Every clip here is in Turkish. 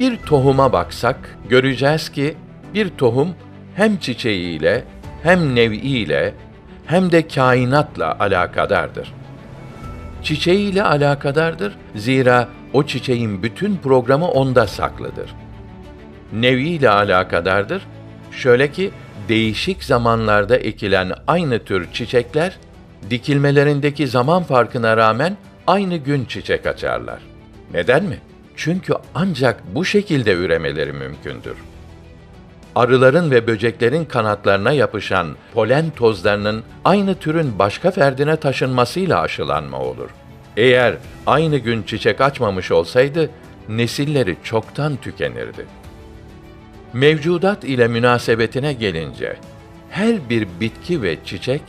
Bir tohuma baksak göreceğiz ki bir tohum hem çiçeğiyle hem nev'iyle hem de kainatla alakadardır. Çiçeğiyle alakadardır zira o çiçeğin bütün programı onda saklıdır. Neviyle alakadardır. Şöyle ki değişik zamanlarda ekilen aynı tür çiçekler dikilmelerindeki zaman farkına rağmen aynı gün çiçek açarlar. Neden mi? Çünkü ancak bu şekilde üremeleri mümkündür. Arıların ve böceklerin kanatlarına yapışan polen tozlarının aynı türün başka ferdine taşınmasıyla aşılanma olur. Eğer aynı gün çiçek açmamış olsaydı nesilleri çoktan tükenirdi. Mevcudat ile münasebetine gelince her bir bitki ve çiçek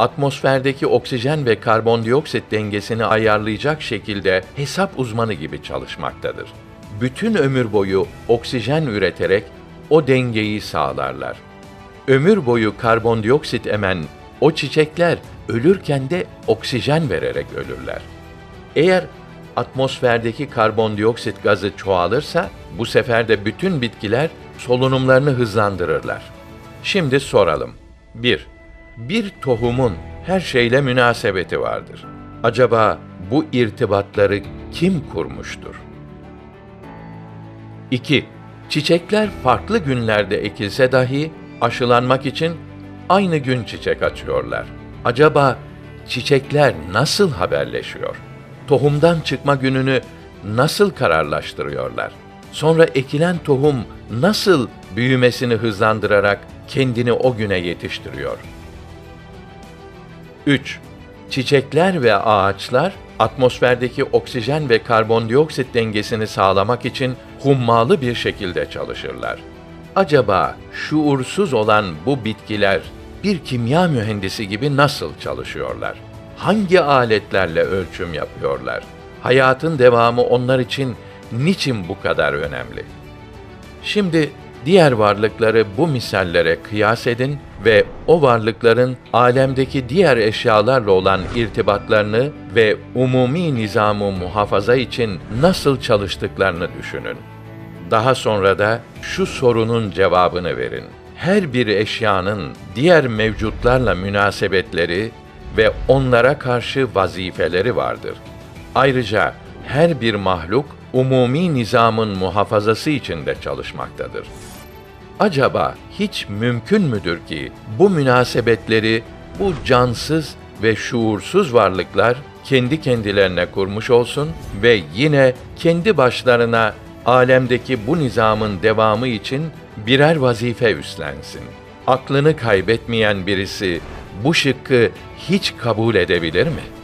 atmosferdeki oksijen ve karbondioksit dengesini ayarlayacak şekilde hesap uzmanı gibi çalışmaktadır. Bütün ömür boyu oksijen üreterek o dengeyi sağlarlar. Ömür boyu karbondioksit emen o çiçekler ölürken de oksijen vererek ölürler. Eğer atmosferdeki karbondioksit gazı çoğalırsa bu sefer de bütün bitkiler solunumlarını hızlandırırlar. Şimdi soralım. 1. Bir tohumun her şeyle münasebeti vardır. Acaba bu irtibatları kim kurmuştur? 2. Çiçekler farklı günlerde ekilse dahi aşılanmak için aynı gün çiçek açıyorlar. Acaba çiçekler nasıl haberleşiyor? Tohumdan çıkma gününü nasıl kararlaştırıyorlar? Sonra ekilen tohum nasıl büyümesini hızlandırarak kendini o güne yetiştiriyor? 3. Çiçekler ve ağaçlar atmosferdeki oksijen ve karbondioksit dengesini sağlamak için hummalı bir şekilde çalışırlar. Acaba şuursuz olan bu bitkiler bir kimya mühendisi gibi nasıl çalışıyorlar? Hangi aletlerle ölçüm yapıyorlar? Hayatın devamı onlar için niçin bu kadar önemli? Şimdi diğer varlıkları bu misallere kıyas edin ve o varlıkların alemdeki diğer eşyalarla olan irtibatlarını ve umumi nizamı muhafaza için nasıl çalıştıklarını düşünün. Daha sonra da şu sorunun cevabını verin. Her bir eşyanın diğer mevcutlarla münasebetleri ve onlara karşı vazifeleri vardır. Ayrıca her bir mahluk umumi nizamın muhafazası için de çalışmaktadır. Acaba hiç mümkün müdür ki bu münasebetleri bu cansız ve şuursuz varlıklar kendi kendilerine kurmuş olsun ve yine kendi başlarına alemdeki bu nizamın devamı için birer vazife üstlensin. Aklını kaybetmeyen birisi bu şıkkı hiç kabul edebilir mi?'